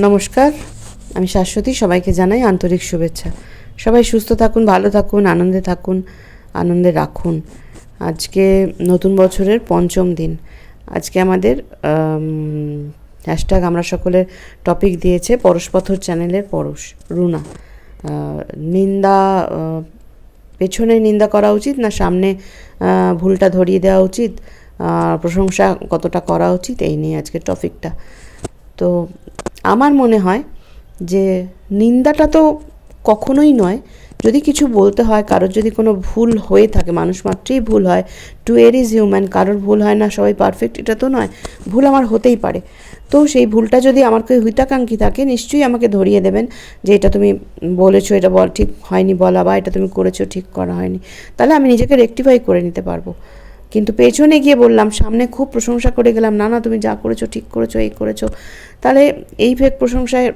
নমস্কার, আমি শাশ্বতী, সবাইকে জানাই আন্তরিক শুভেচ্ছা। সবাই সুস্থ থাকুন, ভালো থাকুন, আনন্দে থাকুন, আনন্দে রাখুন। আজকে নতুন বছরের পঞ্চম দিন। আজকে আমাদের হ্যাশট্যাগ আমরা সকলের টপিক দিয়েছে পরশপথর চ্যানেলের পরশ, রুনা। নিন্দা পেছনে নিন্দা করা উচিত না সামনে ভুলটা ধরিয়ে দেওয়া উচিত? প্রশংসা কতটা করা উচিত? এই নিয়ে আজকে টপিকটা তো আমার মনে হয় যে নিন্দাটা তো কখনোই নয়। যদি কিছু বলতে হয়, কারোর যদি কোনো ভুল হয়ে থাকে, মানুষ মাত্রেই ভুল হয় টু এর ইজ হিউম্যান কারোর ভুল হয় না, সবাই পারফেক্ট এটা তো নয়, ভুল আমার হতেই পারে। তো সেই ভুলটা যদি আমার কেউ হিতাকাঙ্ক্ষী থাকে, নিশ্চয়ই আমাকে ধরিয়ে দেবেন যে এটা তুমি বলেছ, এটা বল, ঠিক হয়নি বলা বা এটা তুমি করেছ, ঠিক করা হয়নি। তাহলে আমি নিজেকে রেকটিফাই করে নিতে পারব। কিন্তু পেছনে গিয়ে বললাম, সামনে খুব প্রশংসা করে গেলাম। না না তুমি যা করেছ, ঠিক করেছ, এই করেছ। তাহলে এই ফেক প্রশংসায়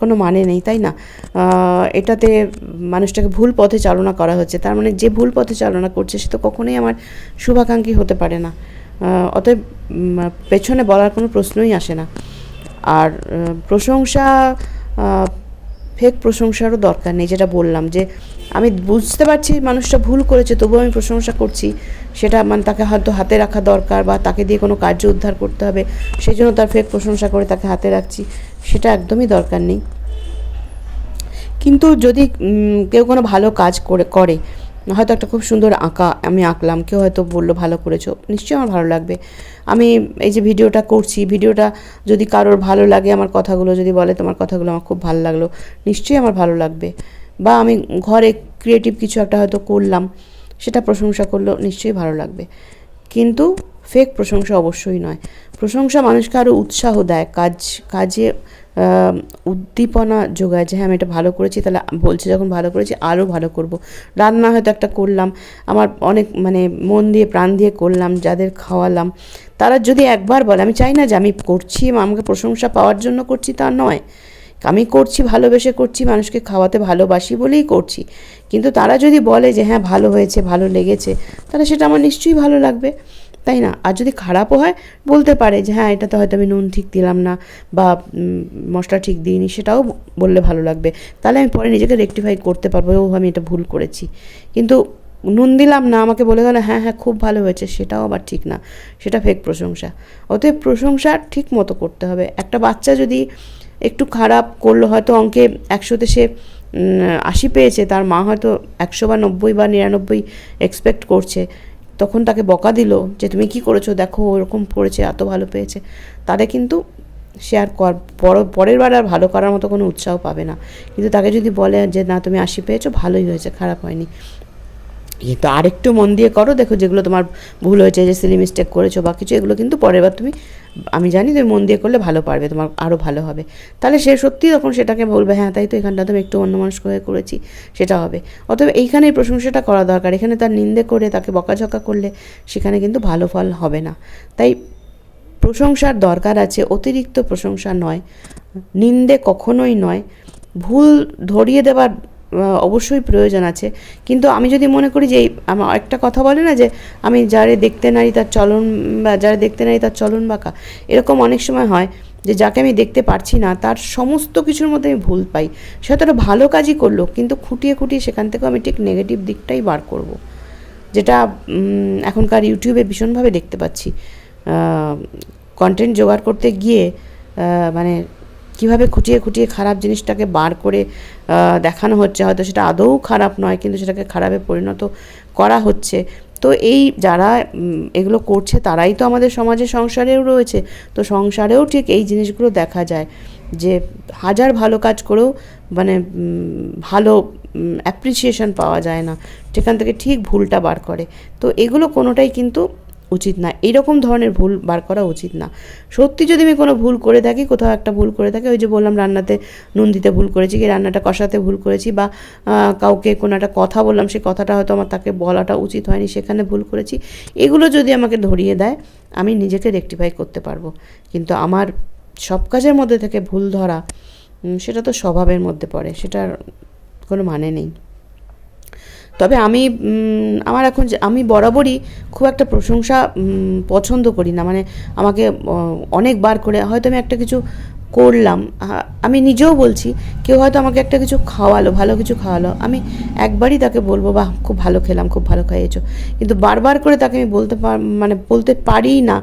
কোনো মানে নেই, তাই না? এটাতে মানুষটাকে ভুল পথে চালনা করা হচ্ছে। তার মানে যে ভুল পথে চালনা করছে, সে তো কখনোই আমার শুভাকাঙ্ক্ষী হতে পারে না। অতএব পেছনে বলার কোনো প্রশ্নই আসে না। আর প্রশংসা ফেক প্রশংসারও দরকার নেই, যেটা বললাম যে আমি বুঝতে পারছি মানুষটা ভুল করেছে, তবুও আমি প্রশংসা করছি। সেটা মানে তাকে হয়তো হাতে রাখা দরকার বা তাকে দিয়ে কোনো কার্য উদ্ধার করতে হবে সেই জন্য তার ফেক প্রশংসা করে তাকে হাতে রাখছি, সেটা একদমই দরকার নেই। কিন্তু যদি কেউ কোনো ভালো কাজ করে করে হয়তো একটা খুব সুন্দর আঁকা আমি আঁকলাম, কেউ হয়তো বলল ভালো করেছ, নিশ্চয়ই আমার ভালো লাগবে। আমি এই যে ভিডিওটা করছি, ভিডিওটা যদি কারোর ভালো লাগে আমার কথাগুলো, যদি বলে তোমার কথাগুলো আমার খুব ভালো লাগল, নিশ্চয়ই আমার ভালো লাগবে। বা আমি ঘরে ক্রিয়েটিভ কিছু একটা হয়তো করলাম, সেটা প্রশংসা করল নিশ্চয়ই ভালো লাগবে। কিন্তু ফেক প্রশংসা অবশ্যই নয়। প্রশংসা মানুষকে আরও উৎসাহ দেয়, কাজ, কাজে উদ্দীপনা যোগায় যে হ্যাঁ আমি এটা ভালো করেছি, তাহলে বলছে যখন ভালো করেছি আরও ভালো করব। রান্না হয়তো একটা করলাম, আমার অনেক মানে মন দিয়ে, প্রাণ দিয়ে করলাম, যাদের খাওয়ালাম। তারা যদি একবার বলে, আমি চাই না যে আমি করছি, আমাকে প্রশংসা পাওয়ার জন্য করছি, তা নয়। আমি করছি, ভালোবেসে করছি, মানুষকে খাওয়াতে ভালোবাসি বলেই করছি। কিন্তু তারা যদি বলে যে হ্যাঁ ভালো হয়েছে, ভালো লেগেছে, তাহলে সেটা আমার নিশ্চয়ই ভালো লাগবে। তাই না? আর যদি খারাপও হয়, বলতে পারে যে হ্যাঁ এটাতে হয়তো আমি নুন ঠিক দিলাম না বা মশলা ঠিক দিইনি। সেটাও বললে ভালো লাগবে। তাহলে আমি পরে নিজেকে রেকটিফাই করতে পারব ও আমি এটা ভুল করেছি। কিন্তু নুন দিলাম না, আমাকে বলে গেল হ্যাঁ হ্যাঁ খুব ভালো হয়েছে, সেটাও আবার ঠিক না। সেটা ফেক প্রশংসা। অতএব প্রশংসা ঠিক মতো করতে হবে। একটা বাচ্চা যদি একটু খারাপ করল, হয়তো অঙ্কে একশোতে সে আশি পেয়েছে, তার মা হয়তো একশো বা নব্বই বা নিরানব্বই এক্সপেক্ট করছে। তখন তাকে বকা দিল যে, তুমি কি করেছ? দেখো, ওরকম পড়েছে, এত ভালো পেয়েছে। তাহলে কিন্তু সে আর পরের বার আর ভালো করার মতো কোনো উৎসাহ পাবে না। কিন্তু তাকে যদি বলে যে, না, তুমি আশি পেয়েছ, ভালোই হয়েছে, খারাপ হয়নি। কিন্তু আরেকটু মন দিয়ে করো দেখো যেগুলো তোমার ভুল হয়েছে যে সিলি মিস্টেক করেছ বা কিছু এগুলো কিন্তু পরের বার তুমি আমি জানি তুমি মন দিয়ে করলে ভালো পারবে তোমার আরও ভালো হবে। তাহলে সে সত্যি তখন সেটাকে বলবে হ্যাঁ তাই তো এখানটা তুমি একটু অন্য মানুষ হয়ে করেছি সেটা হবে। অতএব এইখানে এই প্রশংসাটা করা দরকার এখানে তার নিন্দে করে তাকে বকাঝকা করলে সেখানে কিন্তু ভালো ফল হবে না। তাই প্রশংসার দরকার আছে অতিরিক্ত প্রশংসা নয় নিন্দে কখনোই নয় ভুল ধরিয়ে আহ, অবশ্যই প্রয়োজন আছে। কিন্তু আমি যদি মনে করি যে আমার একটা কথা বলে না যে আমি যারে দেখতে নারী তার চলন বা যারা দেখতে নারী তার চলন বাঁকা, এরকম অনেক সময় হয় যে যাকে আমি দেখতে পারছি না, তার সমস্ত কিছুর মধ্যে আমি ভুল পাই। সে একটা ভালো কাজই করল, কিন্তু খুঁটিয়ে খুঁটিয়ে সেখান থেকেও আমি ঠিক নেগেটিভ দিকটাই বার করব। যেটা এখনকার ইউটিউবে ভীষণভাবে দেখতে পাচ্ছি। কন্টেন্ট জোগাড় করতে গিয়ে মানে কীভাবে খুঁটিয়ে খুঁটিয়ে খারাপ জিনিসটাকে বার করে দেখানো হচ্ছে, হয়তো সেটা আদৌ খারাপ নয়, কিন্তু সেটাকে খারাপে পরিণত করা হচ্ছে। তো এই যারা এগুলো করছে তারাই তো আমাদের সমাজে সংসারেও রয়েছে। তো সংসারেও ঠিক এই জিনিসগুলো দেখা যায় যে হাজার ভালো কাজ করেও মানে ভালো অ্যাপ্রিসিয়েশন পাওয়া যায় না। সেখান থেকে ঠিক ভুলটা বার করে। তো এগুলো কোনোটাই কিন্তু উচিত না। এরকম ধরনের ভুল বার করা উচিত না। সত্যি যদি আমি কোনো ভুল করে থাকি, কোথাও একটা ভুল করে থাকি, ওই যে বললাম রান্নাতে নুন দিতে ভুল করেছি, কি রান্নাটা কষাতে ভুল করেছি বা কাউকে কোনো একটা কথা বললাম সেই কথাটা হয়তো আমার তাকে বলাটা উচিত হয়নি, সেখানে ভুল করেছি। এগুলো যদি আমাকে ধরিয়ে দেয়, আমি নিজেকে রেকটিফাই করতে পারব। কিন্তু আমার সব কাজের মধ্যে থেকে ভুল ধরা সেটা তো স্বভাবের মধ্যে পড়ে, সেটার কোনো মানে নেই। তবে আমি আমার এখন আমি বরাবরই খুব একটা প্রশংসা পছন্দ করি না। মানে আমাকে অনেকবার করে, হয়তো আমি একটা কিছু করলাম। আমি নিজেও বলছি, কেউ হয়তো আমাকে একটা কিছু খাওয়ালো, ভালো কিছু খাওয়ালো। আমি একবারই তাকে বলব, বাহ, খুব ভালো খেলাম, খুব ভালো খাইয়েছো কিন্তু বারবার করে তাকে আমি বলতে পার মানে বলতে পারি না।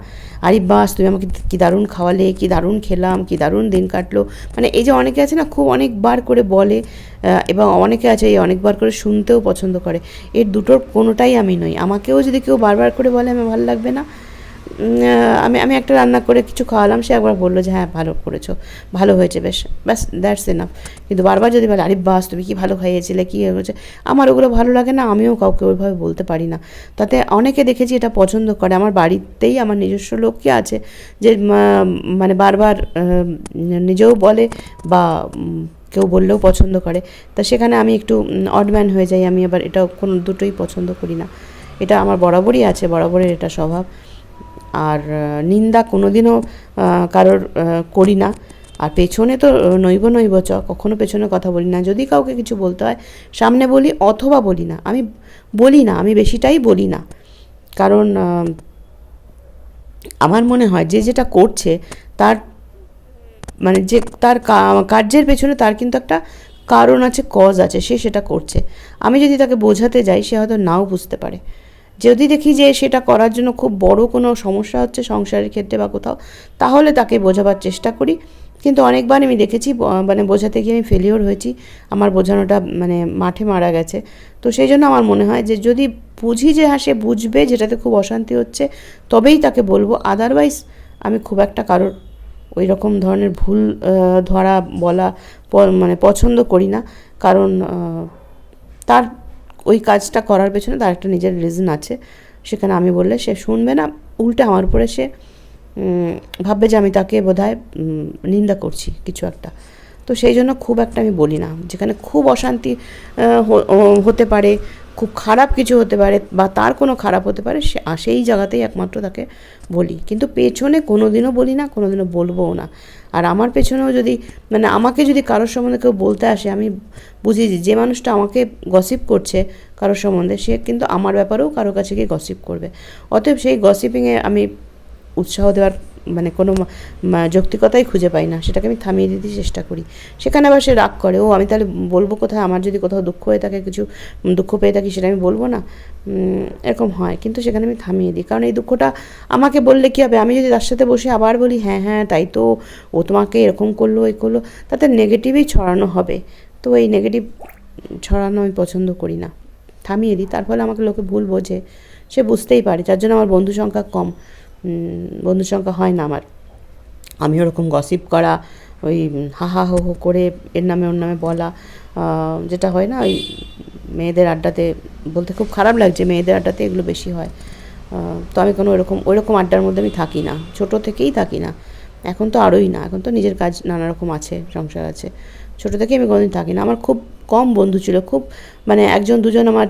আরে বাস, তুমি আমাকে কী দারুণ খাওয়ালে, কী দারুণ খেলাম, কী দারুণ দিন কাটলো। মানে এই যে অনেকে আছে না, খুব অনেকবার করে বলে এবং অনেকে আছে এই অনেকবার করে শুনতেও পছন্দ করে। এর দুটোর কোনোটাই আমি নই। আমাকেও যদি কেউ বারবার করে বলে, আমার ভালো লাগবে না। আমি আমি একটা রান্না করে কিছু খাওয়ালাম, সে একবার বলল যে হ্যাঁ ভালো করেছ, ভালো হয়েছে বেশ, ব্যাস দ্যাটস এনাফ কিন্তু বারবার যদি বলে, আরে বাস, তুমি কি ভালো খাইয়েছিলে, কী হয়েছে? আমার ওগুলো ভালো লাগে না, আমিও কাউকে ওইভাবে বলতে পারি না। তাতে অনেকে দেখেছি এটা পছন্দ করে। আমার বাড়িতেই আমার নিজস্ব লোককে আছে যে মানে বারবার নিজেও বলে বা কেউ বললেও পছন্দ করে। তা সেখানে আমি একটু অডম্যান হয়ে যাই, আমি আবার এটা কোনো দুটোই পছন্দ করি না। এটা আমার বরাবরই আছে, বরাবরের এটা স্বভাব। আর নিন্দা কোনোদিনও কারোর করি না। আর পেছনে তো নৈব নৈব চ, কখনো পেছনে কথা বলি না। যদি কাউকে কিছু বলতে হয়, সামনে বলি অথবা বলি না। আমি বলি না, আমি বেশিটাই বলি না। কারণ আমার মনে হয় যে যেটা করছে, তার মানে যে তার কার্যের পেছনে তার কিন্তু একটা কারণ আছে কজ আছে, সে সেটা করছে। আমি যদি তাকে বোঝাতে যাই, সে হয়তো নাও বুঝতে পারে। যদি দেখি যে সেটা করার জন্য খুব বড় কোনো সমস্যা হচ্ছে সংসারের ক্ষেত্রে বা কোথাও, তাহলে তাকে বোঝাবার চেষ্টা করি। কিন্তু অনেকবার আমি দেখেছি মানে বোঝাতে গিয়ে আমি ফেলিওর হয়েছি। আমার বোঝানোটা মানে মাঠে মারা গেছে। তো সেই জন্য আমার মনে হয় যে যদি বুঝি যে হ্যাঁ সে বুঝবে, যেটাতে খুব অশান্তি হচ্ছে, তবেই তাকে বলব। আদারওয়াইজ আমি খুব একটা কারোর ওই রকম ধরনের ভুল ধরা বলা মানে পছন্দ করি না। কারণ তার ওই কাজটা করার পেছনে তার একটা নিজের রিজন আছে। সেখানে আমি বললে, সে শুনবে না। উল্টে আমার উপরে সে ভাববে যে আমি তাকে বোধহয় নিন্দা করছি কিছু একটা। তো সেই জন্য খুব একটা আমি বলি না। যেখানে খুব অশান্তি হতে পারে, খুব খারাপ কিছু হতে পারে বা তার কোনো খারাপ হতে পারে, সে সেই জায়গাতেই একমাত্র তাকে বলি। কিন্তু পেছনে কোনো দিনও বলি না কোনো দিনও বলবও না। আর আমার পেছনেও যদি মানে আমাকে যদি কারোর সম্বন্ধে কেউ বলতে আসে, আমি বুঝি যে মানুষটা আমাকে গসিপ করছে কারোর সম্বন্ধে, সে কিন্তু আমার ব্যাপারেও কারোর কাছে গিয়ে গসিপ করবে। অতএব সেই গসিপিংয়ে আমি উৎসাহ দেওয়ার মানে কোনো যৌক্তিকতাই খুঁজে পাই না, সেটাকে আমি থামিয়ে দিতে চেষ্টা করি। সেখানে আবার সে রাগ করে, ও, আমি তাহলে বলব কোথায়? আমার যদি কোথাও দুঃখ হয়ে থাকে, কিছু দুঃখ পেয়ে থাকি, সেটা আমি বলব না? এরকম হয়, কিন্তু সেখানে আমি থামিয়ে দিই। কারণ এই দুঃখটা আমাকে বললে কী হবে? আমি যদি তার সাথে বসে আবার বলি হ্যাঁ হ্যাঁ তাই তো, ও তোমাকে এরকম করল, এই করল, তাতে নেগেটিভই ছড়ানো হবে। তো এই নেগেটিভ ছড়ানো আমি পছন্দ করি না। থামিয়ে দিই। তার ফলে আমাকে লোকে ভুল বোঝে, সে বুঝতেই পারে। যার জন্য আমার বন্ধু সংখ্যা কম। উম, বন্ধু সংখ্যা হয় না আমার। আমি ওরকম গসিপ করা ওই হা হা হো হো করে এর নামে ওর নামে বলা যেটা হয় না ওই মেয়েদের আড্ডাতে বলতে খুব খারাপ লাগছে মেয়েদের আড্ডাতে এগুলো বেশি হয়। তো আমি কোনো ওরকম ওইরকম আড্ডার মধ্যে আমি থাকি না। ছোটো থেকেই থাকি না। এখন তো আরোই না এখন তো নিজের কাজ নানা রকম আছে সংসার আছে। ছোটো থেকে আমি কোনোদিন থাকি না আমার খুব কম বন্ধু ছিল, খুব মানে একজন দুজন আমার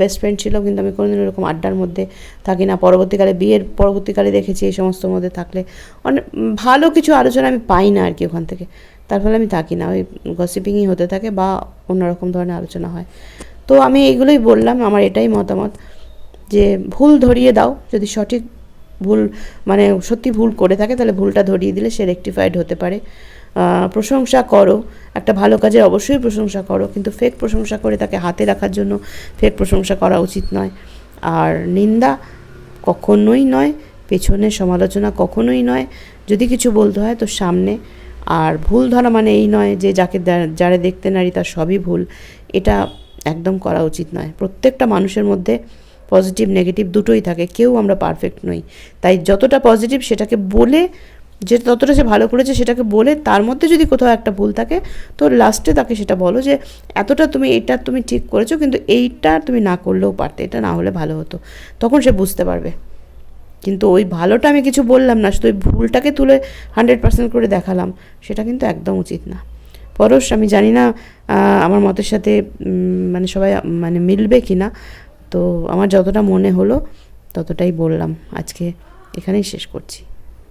বেস্ট ফ্রেন্ড ছিল, কিন্তু আমি কোনোদিন ওরকম আড্ডার মধ্যে থাকি না পরবর্তীকালে বিয়ের পরবর্তীকালে দেখেছি এই সমস্ত মধ্যে থাকলে। অনেক ভালো কিছু আলোচনা আমি পাই না আর কি ওখান থেকে। তার ফলে আমি থাকি না ওই গসিপিংই হতে থাকে বা অন্যরকম ধরনের আলোচনা হয়। তো আমি এইগুলোই বললাম, আমার এটাই মতামত যে ভুল ধরিয়ে দাও, যদি সঠিক ভুল মানে সত্যি ভুল করে থাকে, তাহলে ভুলটা ধরিয়ে দিলে সে রেকটিফাইড হতে পারে। প্রশংসা করো। একটা ভালো কাজের অবশ্যই প্রশংসা করো, কিন্তু ফেক প্রশংসা করে তাকে হাতে রাখার জন্য ফেক প্রশংসা করা উচিত নয়। আর নিন্দা কখনোই নয়, পেছনে সমালোচনা কখনোই নয়। যদি কিছু বলতে হয় তো সামনে। আর ভুল ধরা মানে এই নয় যে যাকে যারা দেখতে নারী তার সবই ভুল। এটা একদম করা উচিত নয়। প্রত্যেকটা মানুষের মধ্যে পজিটিভ নেগেটিভ দুটোই থাকে। কেউ আমরা পারফেক্ট নই। তাই যতটা পজিটিভ সেটাকে বলে যে ততটা সে ভালো করেছে সেটাকে বলে তার মধ্যে যদি কোথাও একটা ভুল থাকে, তো লাস্টে তাকে সেটা বলো যে এতটা তুমি এটা তুমি ঠিক করেছ, কিন্তু এইটা তুমি না করলেও পারতে, এটা না হলে ভালো হতো। তখন সে বুঝতে পারবে। কিন্তু ওই ভালোটা আমি কিছু বললাম না, শুধু ওই ভুলটাকে তুলে হান্ড্রেড পার্সেন্ট করে দেখালাম, সেটা কিন্তু একদম উচিত না। পরশ, আমি জানি না আমার মতের সাথে মানে সবাই মানে মিলবে কি না, তো আমার যতটা মনে হলো ততটাই বললাম। আজকে এখানেই শেষ করছি।